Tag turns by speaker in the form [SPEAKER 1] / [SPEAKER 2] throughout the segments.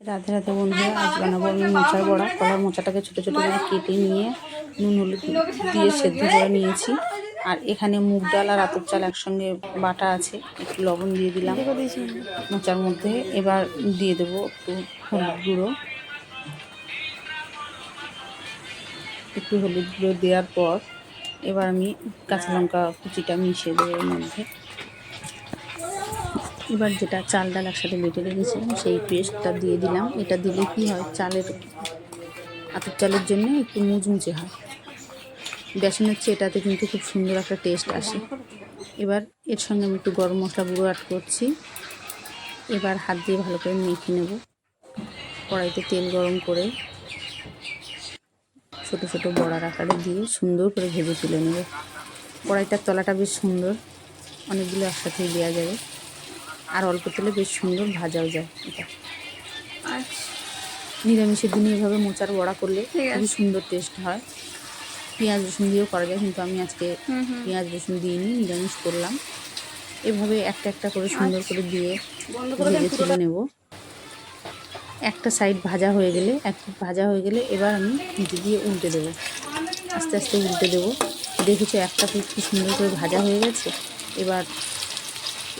[SPEAKER 1] রাধে রাধে বন্ধুরা, আজ বানাবো আমি মোচার বড়া। কলার মোচাটাকে ছোটো ছোটো করে কেটে নিয়ে নুন হলুদ দিয়ে সেদ্ধ করে নিয়েছি। আর এখানে মুগ ডাল আর আতপ চাল একসঙ্গে বাটা আছে। একটু লবণ দিয়ে দিলাম। মোচার মধ্যে এবার দিয়ে দেবো একটু হলুদ গুঁড়ো। একটু হলুদ গুঁড়ো দেওয়ার পর এবার আমি কাঁচা লঙ্কা কুচিটা মিশিয়ে দেবো এর মধ্যে। এবার যেটা চাল ডাল একসাথে বেটে রেখেছিলাম, সেই পেস্টটা দিয়ে দিলাম। এটা দিলে কি হয়, চালের আতপ চালের জন্য একটু মুচমুচে হয়। বেসনের চেয়ে এটাতে কিন্তু খুব সুন্দর একটা টেস্ট আসে। এবার এর সঙ্গে আমি একটু গরম মশলা গুঁড়ো অ্যাড করছি। এবার হাত দিয়ে ভালো করে মেখে নেব। কড়াইতে তেল গরম করে ছোট ছোট বড়ার আকারে দিয়ে সুন্দর করে ভেজে তুলে নেব। কড়াইটার তলাটা বেশ সুন্দর। অনেকগুলো একসাথেই দেওয়া যাবে। আর অল্প তেলে বেশ সুন্দর ভাজাও যায় এটা। নিরামিষের দিনে এভাবে মোচার বড়া করলে খুবই সুন্দর টেস্ট হয়। পেঁয়াজ রসুন দিয়েও করা যায় কিন্তু আমি আজকে পেঁয়াজ রসুন দিইনি নিরামিষ করলাম। এভাবে একটা একটা করে সুন্দর করে দিয়ে ভেজে তুলে নেব। একটা সাইড ভাজা হয়ে গেলে এক ভাজা হয়ে গেলে এবার আমি দিয়ে উল্টে দেবো। আস্তে আস্তে উল্টে দেবো। দেখেছ একটা পিস কি সুন্দর করে ভাজা হয়ে গেছে? এবার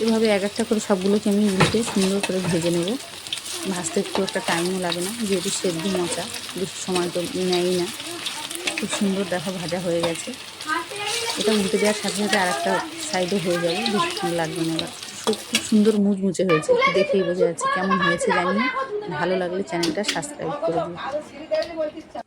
[SPEAKER 1] এভাবে এক একটা করে সবগুলোকে আমি উল্টে সুন্দর করে ভেজে নেব। ভাজতে একটু একটা টাইমও লাগে না, যেহেতু সেদ্ধ মোচা বেশি সময় তো নেয়ই না। খুব সুন্দর দেখো ভাজা হয়ে গেছে। এটা উল্টে দেওয়ার সাথে সাথে আর একটা সাইডে হয়ে যাবে বেশিক্ষণ লাগবে না এবার। খুব খুব সুন্দর মুচমুচে হয়েছে, দেখেই বোঝা যাচ্ছে কেমন হয়েছে জানি না। ভালো লাগলে চ্যানেলটা সাবস্ক্রাইব করে দিও।